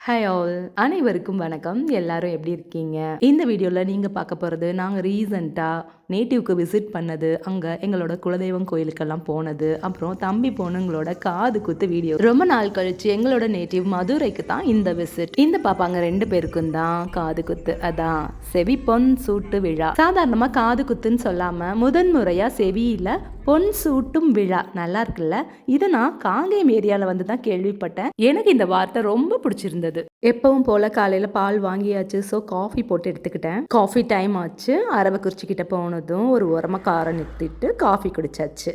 Hi all அனைவருக்கும் வணக்கம். எல்லாரும் எப்படி இருக்கீங்க? இந்த வீடியோவில் நீங்கள் பார்க்க போகிறது நாங்கள் ரீசண்டாக நேட்டிவ்க்கு விசிட் பண்ணது அங்கே எங்களோட குலதெய்வம் கோயிலுக்கெல்லாம் போனது அப்புறம் தம்பி பொண்ணுங்களோட காது குத்து வீடியோ. ரொம்ப நாள் கழிச்சு எங்களோட நேட்டிவ் மதுரைக்கு தான் இந்த விசிட். இந்த பாப்பாங்க ரெண்டு பேருக்கும் தான் காது குத்து அதான் செவி பொன் சூட்டு விழா. சாதாரணமாக காது குத்துன்னு சொல்லாமல் முதன்முறையாக செவியில் பொன் சூட்டும் விழா. நல்லா இருக்குல்ல? இதை நான் காங்கேயம் ஏரியாவில் வந்து தான் கேள்விப்பட்டேன். எனக்கு இந்த வார்த்தை ரொம்ப பிடிச்சிருந்தது. எப்பவும் போல காலையில் பால் வாங்கியாச்சு ஸோ காஃபி போட்டு எடுத்துக்கிட்டேன். காஃபி டைம் ஆச்சு அரவக்குறிச்சி கிட்ட அதுவும் ஒரு உரமாக காரை நிறுத்திட்டு காஃபி குடிச்சாச்சு.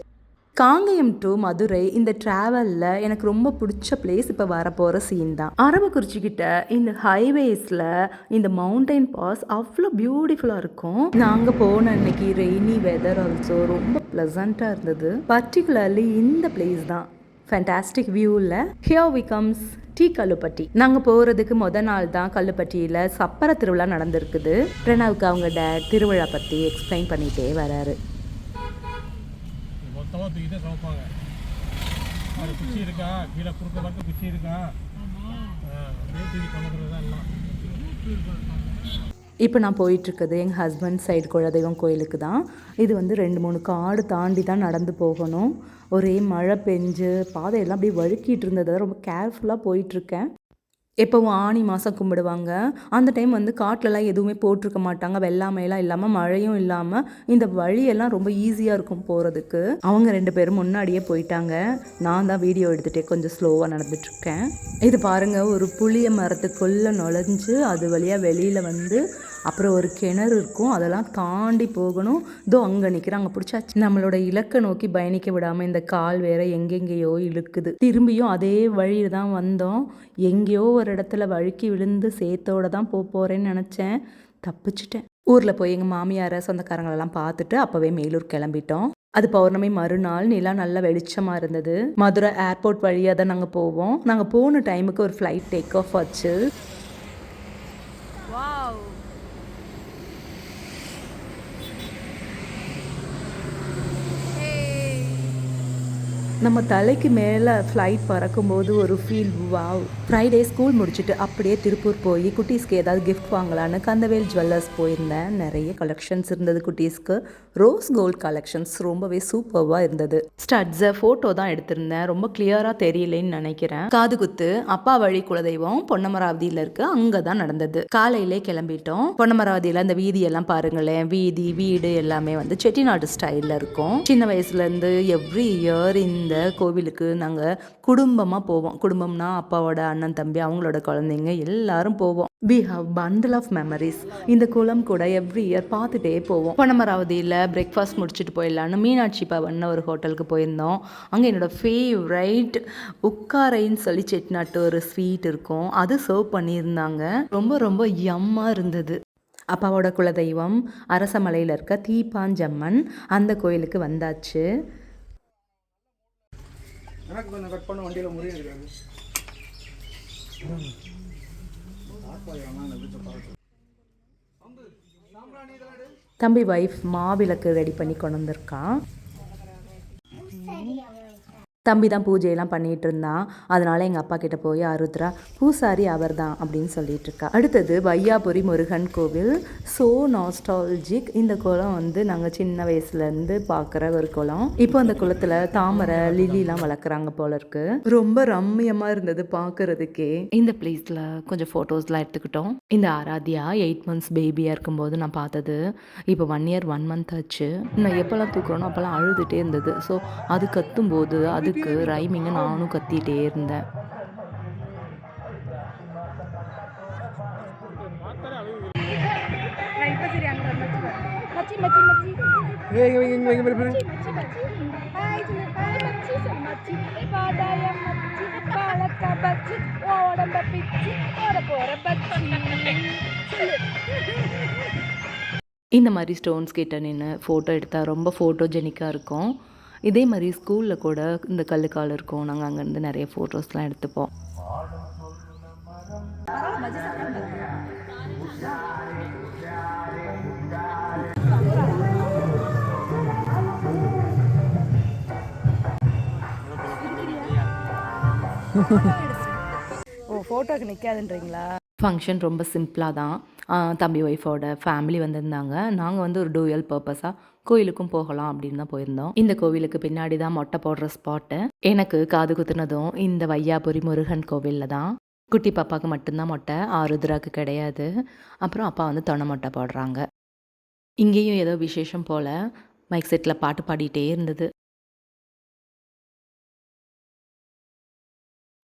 காங்கேயம் டு மதுரை இந்த ட்ராவலில் எனக்கு ரொம்ப பிடிச்ச பிளேஸ் இப்போ வரப்போகிற சீன் தான். அரவக்குறிச்சிக்கிட்ட இந்த ஹைவேஸில் இந்த மவுண்டைன் பாஸ் அவ்வளோ பியூட்டிஃபுல்லாக இருக்கும். நாங்கள் போன அன்னைக்கு ரெய்னி வெதர் ஆல்சோ ரொம்ப ப்ளசண்ட்டாக இருந்தது. பர்டிகுலர்லி இந்த பிளேஸ் தான். ஃபேண்டாஸ்டிக் வியூவில் ஹியர் விகம்ஸ் டீ கல்லுப்பட்டி. நாங்கள் போகிறதுக்கு முத நாள் தான் கல்லுப்பட்டியில் சப்பர திருவிழா நடந்திருக்குது. பிரணவுக்கு அவங்க டேட் திருவிழா பற்றி எக்ஸ்பிளைன் பண்ணிகிட்டே வராரு. மொத்தமாக சமைப்பாங்க. அது குச்சி இருக்கா? கீழே குச்சி இருக்கா? ஆ, அப்படியே தூக்கி சமைக்கிறது தான் எல்லாம் இப்போ நான் போயிட்டுருக்குது எங்கள் ஹஸ்பண்ட் சைடு குலதெய்வம் கோயிலுக்கு தான். இது வந்து ரெண்டு மூணு காடு தாண்டி தான் நடந்து போகணும். ஒரே மழை பெஞ்சு பாதையெல்லாம் அப்படியே வழுக்கிட்டு இருந்தது ரொம்ப கேர்ஃபுல்லாக போயிட்டுருக்கேன். எப்போவும் ஆனி மாதம் கும்பிடுவாங்க. அந்த டைம் வந்து காட்டிலலாம் எதுவுமே போட்டிருக்க மாட்டாங்க. வெள்ளாமையெல்லாம் இல்லாமல் மழையும் இல்லாமல் இந்த வழியெல்லாம் ரொம்ப ஈஸியாக இருக்கும் போகிறதுக்கு அவங்க ரெண்டு பேரும் முன்னாடியே போயிட்டாங்க. நான் தான் வீடியோ எடுத்துகிட்டே கொஞ்சம் ஸ்லோவாக நடந்துட்டுருக்கேன். இது பாருங்கள் ஒரு புளிய மரத்துக்குள்ளே நுழைஞ்சு அது வழியாக வெளியில் வந்து அப்புறம் ஒரு கிணறு இருக்கும் அதெல்லாம் தாண்டி போகணும். இதோ அங்கே நிற்கிறாங்க பிடிச்சாச்சு. நம்மளோட இலக்கை நோக்கி பயணிக்க விடாமல் இந்த கால் வேற எங்கெங்கேயோ இழுக்குது. திரும்பியும் அதே வழியில் தான் வந்தோம். எங்கேயோ ஒரு இடத்துல வழுக்கி விழுந்து சேத்தோட தான் போக போகிறேன்னு நினச்சேன். தப்பிச்சிட்டேன். ஊரில் போய் எங்கள் மாமியாரை சொந்தக்காரங்களெல்லாம் பார்த்துட்டு அப்போவே மேலூர் கிளம்பிட்டோம். அது பௌர்ணமி மறுநாள் நிலா நல்ல வெளிச்சமாக இருந்தது. மதுரை ஏர்போர்ட் வழியாக தான் நாங்கள் போவோம். நாங்கள் போன டைமுக்கு ஒரு ஃப்ளைட் டேக் ஆஃப் ஆச்சு. நம்ம தலைக்கு மேலே ஃப்ளைட் பறக்கும்போது ஒரு ஃபீல் வாவ் ஃப்ரைடே ஸ்கூல் முடிச்சுட்டு அப்படியே திருப்பூர் போய் குட்டீஸ்க்கு ஏதாவது கிஃப்ட் வாங்கலான்னு கந்தவேல் ஜுவல்லர்ஸ் போயிருந்தேன். நிறைய கலெக்ஷன்ஸ் இருந்தது குட்டீஸ்க்கு. ரோஸ் கோல்ட் கலெக்ஷன்ஸ் ரொம்பவே சூப்பர்வாக இருந்தது. ஸ்டட்ஸை ஃபோட்டோ தான் எடுத்திருந்தேன். ரொம்ப கிளியராக தெரியலேன்னு நினைக்கிறேன். காது குத்து அப்பா வழி குலதெய்வம் பொன்னமராவதியில் இருக்கு. அங்கே தான் நடந்தது. காலையிலே கிளம்பிட்டோம். பொன்னமராவதியில் அந்த வீதியெல்லாம் பாருங்களேன். வீதி வீடு எல்லாமே வந்து செட்டிநாடு ஸ்டைலில் இருக்கும். சின்ன வயசுலேருந்து எவ்ரி இயர் இந்த கோவிலுக்கு நாங்கள் குடும்பமாக போவோம். குடும்பம்னா அப்பாவோட அண்ணன் தம்பி அவங்களோட குழந்தைங்க எல்லாரும் போவோம். We have bundle of memories இந்த குளம் கூட எவ்ரி இயர் பார்த்துட்டே போவோம். பொன்னமராவதியில் பிரேக்ஃபாஸ்ட் முடிச்சுட்டு போயிடலான்னு மீனாட்சி பவன் ஒரு ஹோட்டலுக்கு போயிருந்தோம். அங்கே என்னோட ஃபேவரைட் உக்காரைன்னு சொல்லி செட்டிநாட்டு ஒரு ஸ்வீட் இருக்கும். அது சர்வ் பண்ணியிருந்தாங்க. ரொம்ப ரொம்ப யம்மாக இருந்தது. அப்பாவோட குலதெய்வம் அரசமலையில் இருக்க தீப்பாஞ்சம்மன் அந்த கோயிலுக்கு வந்தாச்சு. எனக்கு கொஞ்சம் கட் பண்ண வண்டியில் முறையே இருக்காது தம்பி ஒய்ஃப் மாவிளக்கு ரெடி பண்ணி கொண்டு வந்திருக்கான். தம்பி தான் பூஜையெல்லாம் பண்ணிகிட்டு இருந்தான். அதனால் எங்கள் அப்பா கிட்ட போய் அருத்ரா பூசாரி அவர் தான் அப்படின்னு சொல்லிட்டு இருக்கா. அடுத்தது வையாபுரி முருகன் கோவில். ஸோ நாஸ்டாலஜிக் இந்த குளம் வந்து நாங்கள் சின்ன வயசுலேருந்து பார்க்குற ஒரு குளம். இப்போ அந்த குளத்தில் தாமரை லிலிலாம் வளர்க்குறாங்க போல இருக்கு. ரொம்ப ரம்மியமாக இருந்தது பார்க்குறதுக்கே இந்த பிளேஸில் கொஞ்சம் ஃபோட்டோஸ்லாம் எடுத்துக்கிட்டோம். இந்த ஆராத்யா எயிட் மந்த்ஸ் பேபியாக இருக்கும்போது நான் பார்த்தது. இப்போ ஒன் இயர் ஒன் மந்த் ஆச்சு. நான் எப்போல்லாம் தூக்குறோனோ அப்போல்லாம் அழுதுகிட்டே இருந்தது. ஸோ அது கத்தும்போது அது அதுக்கு ரைமிங்க நானும் கத்திட்டே இருந்தேன். ஓட போற பச்சி இந்த மாதிரி ஸ்டோன்ஸ் கிட்ட நின்று ஃபோட்டோ எடுத்தால் ரொம்ப ஃபோட்டோஜெனிக்காக இருக்கும். இதே மாதிரி ஸ்கூலில் கூட இந்த கல்லுக்கால் இருக்கும். நாங்கள் அங்கேருந்து நிறைய ஃபோட்டோஸ்லாம் எடுத்துப்போம். ஓ ஃபோட்டோக்கு நிற்காதுன்றீங்களா ஃபங்க்ஷன் ரொம்ப சிம்பிளாக தான். தம்பி ஒய்ஃபோட ஃபேமிலி வந்திருந்தாங்க. நாங்கள் வந்து ஒரு டூயல் பர்பஸாக கோயிலுக்கும் போகலாம் அப்படின்னு தான் போயிருந்தோம். இந்த கோவிலுக்கு பின்னாடி தான் மொட்டை போடுற ஸ்பாட்டு எனக்கு காது குத்துனதும் இந்த வையாபுரி முருகன் கோவிலில் தான். குட்டி பாப்பாவுக்கு மட்டும்தான் மொட்டை ஆருத்ராக்கு கிடையாது. அப்புறம் அப்பா வந்து தொணை மொட்டை போடுறாங்க. இங்கேயும் ஏதோ விசேஷம் போல் மைக் செட்டில் பாட்டு பாடிட்டே இருந்தது.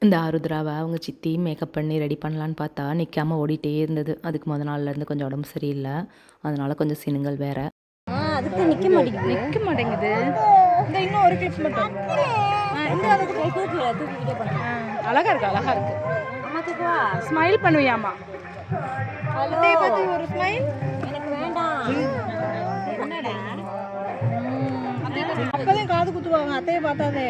இந்த ஆருத்ராவை அவங்க சித்தி மேக்கப் பண்ணி ரெடி பண்ணலான்னு பார்த்தா நிற்காம ஓடிட்டே இருந்தது. அதுக்கு முத நாள்லேருந்து கொஞ்சம் உடம்பு சரியில்லை. அதனால கொஞ்சம் சினுங்கள் வேற. அதுக்கு நிக்க மாட்டேங்குது. நிற்க மாட்டேங்குது. இந்த இன்னும் ஒரு கிளிப் மட்டும். அழகா இருக்கு அழகா இருக்கு. ஸ்மைல் பண்ணுவியாமா ஒரு ஸ்மைல் எனக்கு வேண்டாம். என்னடா? அப்பதான் காது குத்துவாங்க அத்தையை பார்த்தாதே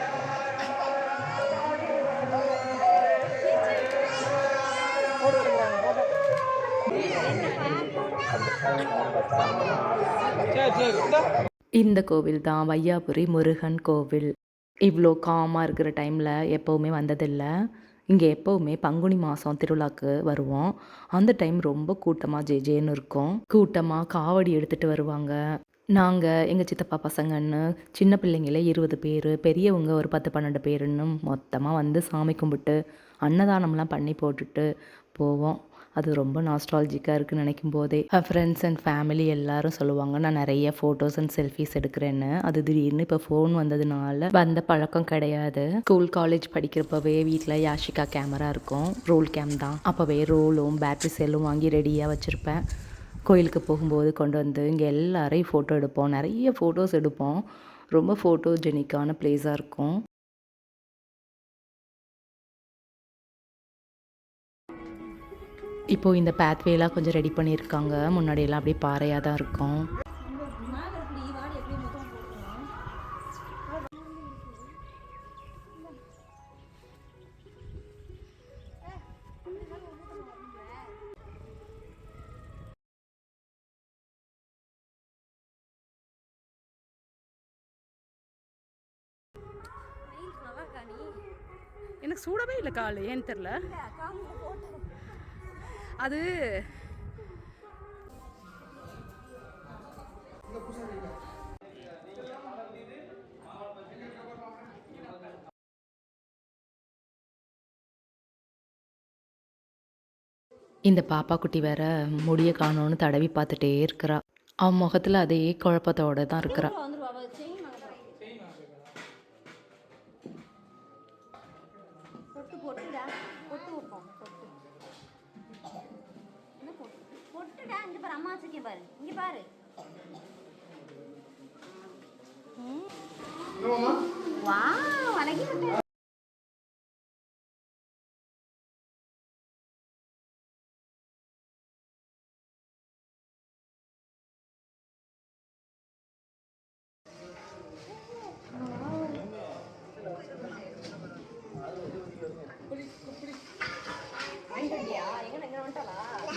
இந்த கோவில் தான் வையாபுரி முருகன் கோவில். இவ்வளோ காமாக இருக்கிற டைமில் எப்போவுமே வந்ததில்லை. இங்கே எப்போவுமே பங்குனி மாதம் திருவிழாக்கு வருவோம். அந்த டைம் ரொம்ப கூட்டமாக ஜே ஜேன்னு இருக்கும். கூட்டமாக காவடி எடுத்துகிட்டு வருவாங்க. நாங்கள் எங்கள் சித்தப்பா பசங்கன்னு சின்ன பிள்ளைங்களே இருபது பேர் பெரியவங்க ஒரு பத்து பன்னெண்டு பேருன்னு மொத்தமாக வந்து சாமி கும்பிட்டு அன்னதானம்லாம் பண்ணி போட்டுட்டு போவோம். அது ரொம்ப நாஸ்ட்ராலஜிக்காக இருக்குன்னு நினைக்கும் போதே ஃப்ரெண்ட்ஸ் அண்ட் ஃபேமிலி எல்லாரும் சொல்லுவாங்க நான் நிறைய ஃபோட்டோஸ் அண்ட் செல்ஃபிஸ் எடுக்கிறேன்னு. அது திடீர்னு இப்போ ஃபோன் வந்ததுனால வந்த பழக்கம் கிடையாது. ஸ்கூல் காலேஜ் படிக்கிறப்பவே வீட்டில் யாஷிகா கேமரா இருக்கும். ரோல் கேம் தான். அப்போவே ரோலும் பேட்ரி செல்லும் வாங்கி ரெடியாக வச்சுருப்பேன். கோயிலுக்கு போகும்போது கொண்டு வந்து இங்கே எல்லாரையும் ஃபோட்டோ எடுப்போம். நிறைய ஃபோட்டோஸ் எடுப்போம். ரொம்ப ஃபோட்டோஜெனிக்கான பிளேஸாக இருக்கும். இப்போது இந்த பேத்வேலாம் கொஞ்சம் ரெடி பண்ணியிருக்காங்க. முன்னாடியெல்லாம் அப்படியே பாறையாக தான் இருக்கும். எனக்கு சூடவே இல்லை கால் ஏன்னு தெரில அது இந்த பாப்பா குட்டி வேற முடிய காணோன்னு தடவி பார்த்துட்டே இருக்கிறா. அவன் முகத்தில் அதே குழப்பத்தோட தான் இருக்கிறா. வா அழகி விட்டு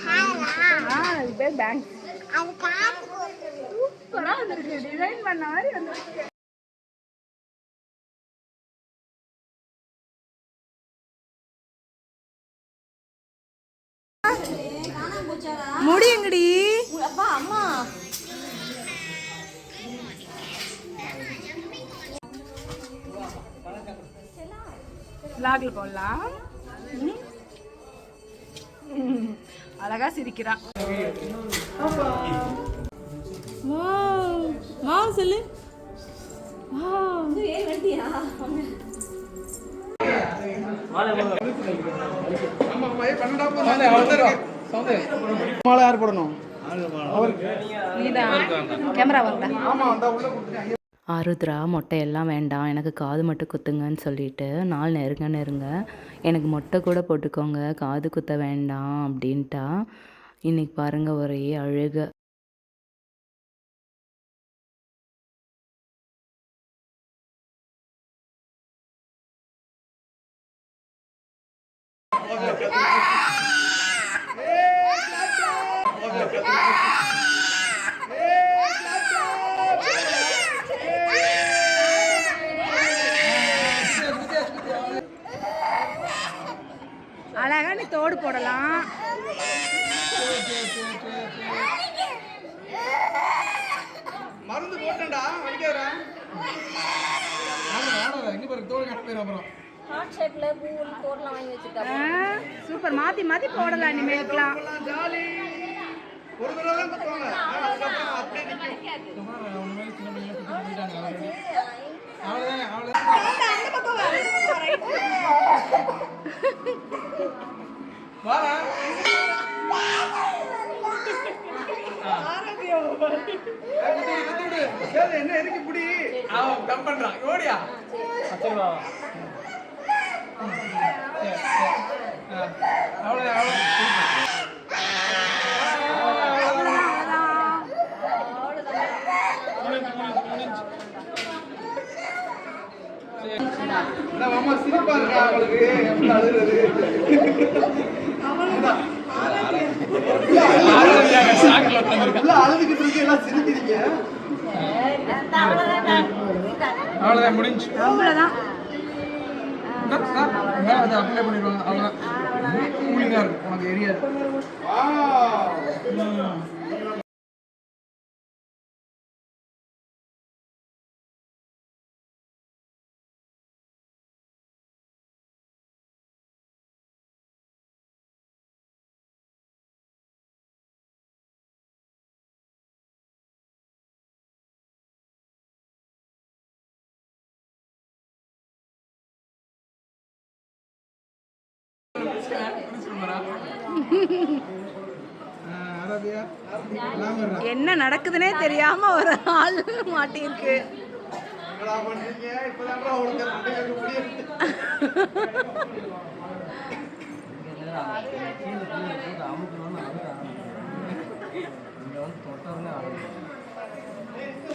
ஆ அது பேர் பேங்க் சூப்பராக வந்திருக்கு. டிசைன் பண்ண மாதிரி வந்திருக்கு. முடி எங்கடி அப்பா அம்மா. விளாக்ல போடலாம். அழகா சிரிக்கிறா. வா சொல்லு. மாலை யார் போடணும்? ஆருத்ரா மொட்டையெல்லாம் வேண்டாம். எனக்கு காது மட்டும் குத்துங்கன்னு சொல்லிட்டு நாள் நெருங்க நெருங்க எனக்கு மொட்டை கூட போட்டுக்கோங்க. காது குத்த வேண்டாம் அப்படின்ட்டா. இன்னைக்கு பாருங்க ஒரே அழுக. Okay. தோடு போடலாம். மருந்து போட்டேன்டா வலிக்காதடா சூப்பர். மாத்தி மாத்தி போடலாம் இனிமேலுக்குலாம் ஒரு தடவை தான் குத்துவாங்க. ஆனா அதுக்கப்புறம் அப்படியே நிற்கும் அவ்வளோதானே அவ்வளோ என்ன இருக்கு இப்படி அவன் கம் பண்றான் ஓடியா சரி வா அவ்வளோ அவ்வளோ சிரிப்பா இருக்கா அவளுக்கு எப்படி அழுகுறது எல்லாம் அழுதுகிட்டு இருக்கு எல்லாம் சிரிக்கிறீங்க அவ்வளோதான் முடிஞ்சு. அவ்வளோதான் அதை அப்ளை பண்ணிடுவாங்க. அவ்வளோதான் கூலிங்காக இருக்கும் உனக்கு எரியாது என்ன நடக்குதுன்னே தெரியாம ஒரு ஆள் மாட்டிருக்கு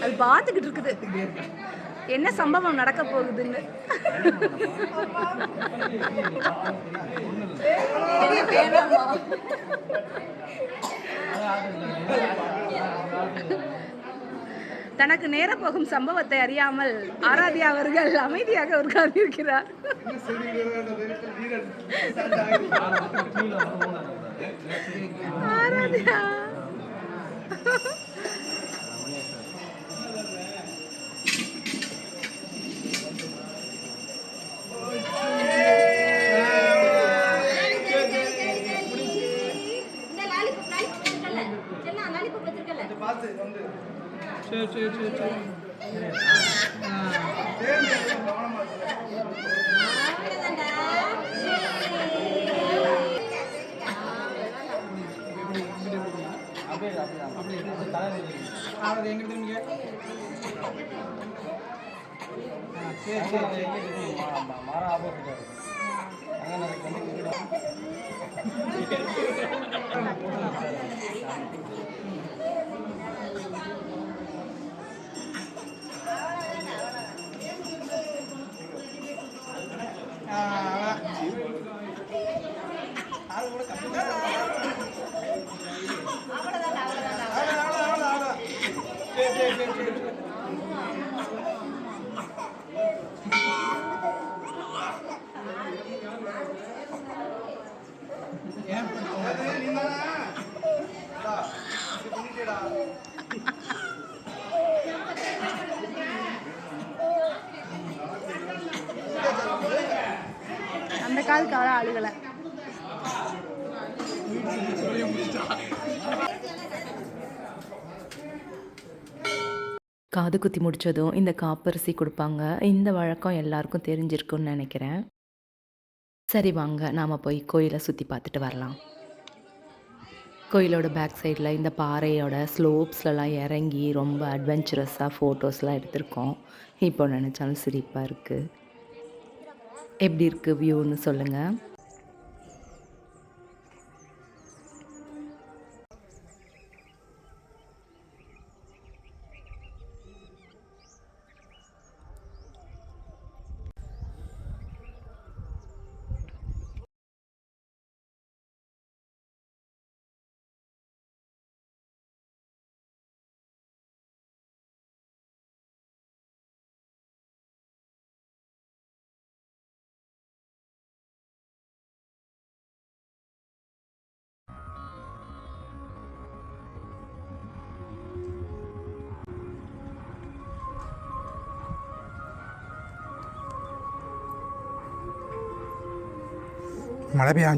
அது பார்த்துக்கிட்டு இருக்குது. என்ன சம்பவம் நடக்க போகுதுன்னு? தனக்கு நேர போகும் சம்பவத்தை அறியாமல் ஆராத்யா அவர்கள் அமைதியாக உட்கார்ந்திருக்கிறார். ஆராத்யா. சரி சரி சரி சரி அவ்வளவுதான்டா அவ்வளோ எங்க திரும்பிங்க சரி சரி சரி அந்த காலுக்கு அவளை அழுகலை காது குத்தி முடிச்சதும் இந்த காப்பரிசி கொடுப்பாங்க. இந்த வழக்கம் எல்லாருக்கும் தெரிஞ்சிருக்கும்னு நினைக்கிறேன். சரி வாங்க நாம் போய் கோயிலை சுற்றி பார்த்துட்டு வரலாம். கோயிலோட பேக் சைடில் இந்த பாறையோட ஸ்லோப்ஸ்லலாம் இறங்கி ரொம்ப அட்வென்ச்சரஸாக ஃபோட்டோஸ்லாம் எடுத்திருக்கோம். இப்போ நினச்சாலும் சிரிப்பாக இருக்குது எப்படி இருக்குது வியூன்னு சொல்லுங்கள் மழை பெய்ய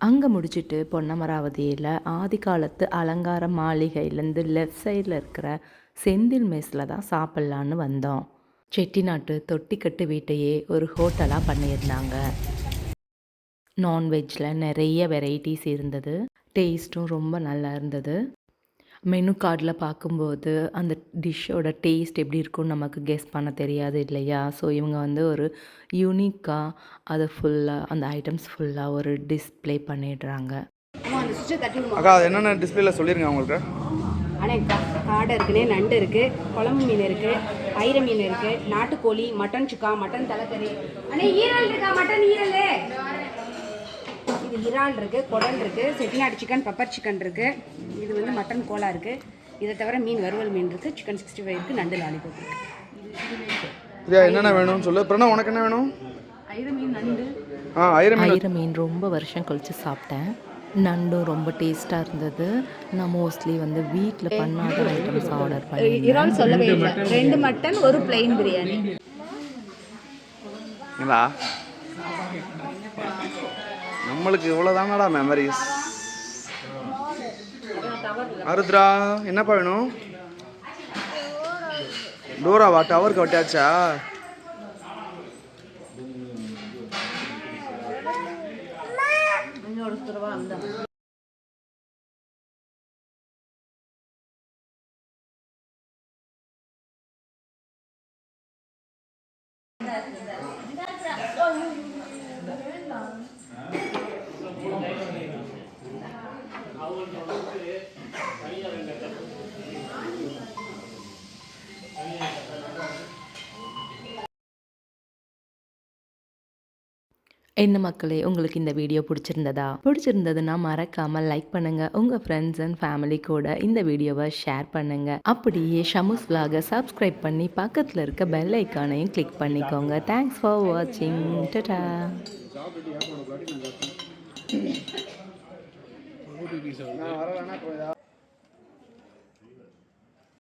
அங்கே முடிச்சிட்டு பொன்னமராவதியில் ஆதி காலத்து அலங்கார மாளிகையிலேருந்து லெஃப்ட் சைடில் இருக்கிற செந்தில் மெஸ்ஸில் தான் சாப்பிட்லான்னு வந்தோம். செட்டிநாட்டு தொட்டிக்கட்டு வீட்டையே ஒரு ஹோட்டலாக பண்ணியிருந்தாங்க. நான்வெஜ்ஜில் நிறைய வெரைட்டிஸ் இருந்தது. டேஸ்ட்டும் ரொம்ப நல்லா இருந்தது. மெனு கார்டில் பார்க்கும்போது அந்த டிஷ்ஷோட டேஸ்ட் எப்படி இருக்கும்னு நமக்கு கெஸ் பண்ண தெரியாது இல்லையா? ஸோ இவங்க வந்து ஒரு யூனிக்காக அதை ஃபுல்லாக அந்த ஐட்டம்ஸ் ஃபுல்லாக ஒரு டிஸ்ப்ளே பண்ணிடுறாங்க. அக்கா அது என்னென்ன டிஸ்பிளேல சொல்லிருங்க உங்களுக்கு? அண்ணே கா- காடை இருக்குண்ணே நண்டு இருக்குது குழம்பு மீன் இருக்குது ஐர மீன் இருக்குது நாட்டுக்கோழி மட்டன் சுக்கா மட்டன் தலைக்கறி. அண்ணே ஈரல் இருக்கா? மட்டன் ஈரல். இறால் இருக்குது குடல் இருக்குது செட்டிநாடு சிக்கன் பெப்பர் சிக்கன் இருக்குது இது வந்து மட்டன் கோலா இருக்குது இதை தவிர மீன் வறுவல் மீன் இருக்குது சிக்கன் சிக்ஸ்டி ஃபைவ் இருக்குது நண்டு லாலிபப் இருக்குது இதா என்னென்ன வேணும்னு சொல்லு. பிரணா உனக்கு என்ன வேணும்? ஆ ஐர மீன். ஐர மீன் ரொம்ப வருஷம் கழித்து சாப்பிட்டேன். நண்டும் ரொம்ப டேஸ்ட்டாக இருந்தது. நான் மோஸ்ட்லி வந்து வீட்டில் பண்ணாத ஐட்டம்ஸ் ஆர்டர் பண்ணி இறால் சொல்லவே இல்லை. ரெண்டு மட்டன் ஒரு பிளெயின் பிரியாணி. நம்மளுக்கு இவ்வளோதானடா மெமரிஸ் அருத்ரா என்னப்பா வேணும்? டோராவா? டவருக்கு வட்டாச்சா என்ன மக்களே உங்களுக்கு இந்த வீடியோ பிடிச்சிருந்ததா? பிடிச்சிருந்ததுன்னா மறக்காமல் லைக் பண்ணுங்கள் உங்கள் ஃப்ரெண்ட்ஸ் அண்ட் ஃபேமிலி கூட இந்த வீடியோவை ஷேர் பண்ணுங்கள் அப்படியே ஷமுஸ் vlog-அ சப்ஸ்கிரைப் பண்ணி பக்கத்தில் இருக்க பெல் ஐக்கானையும் கிளிக் பண்ணிக்கோங்க. தேங்க்ஸ் ஃபார் வாட்சிங் டடா No, ¿eh? ahora van.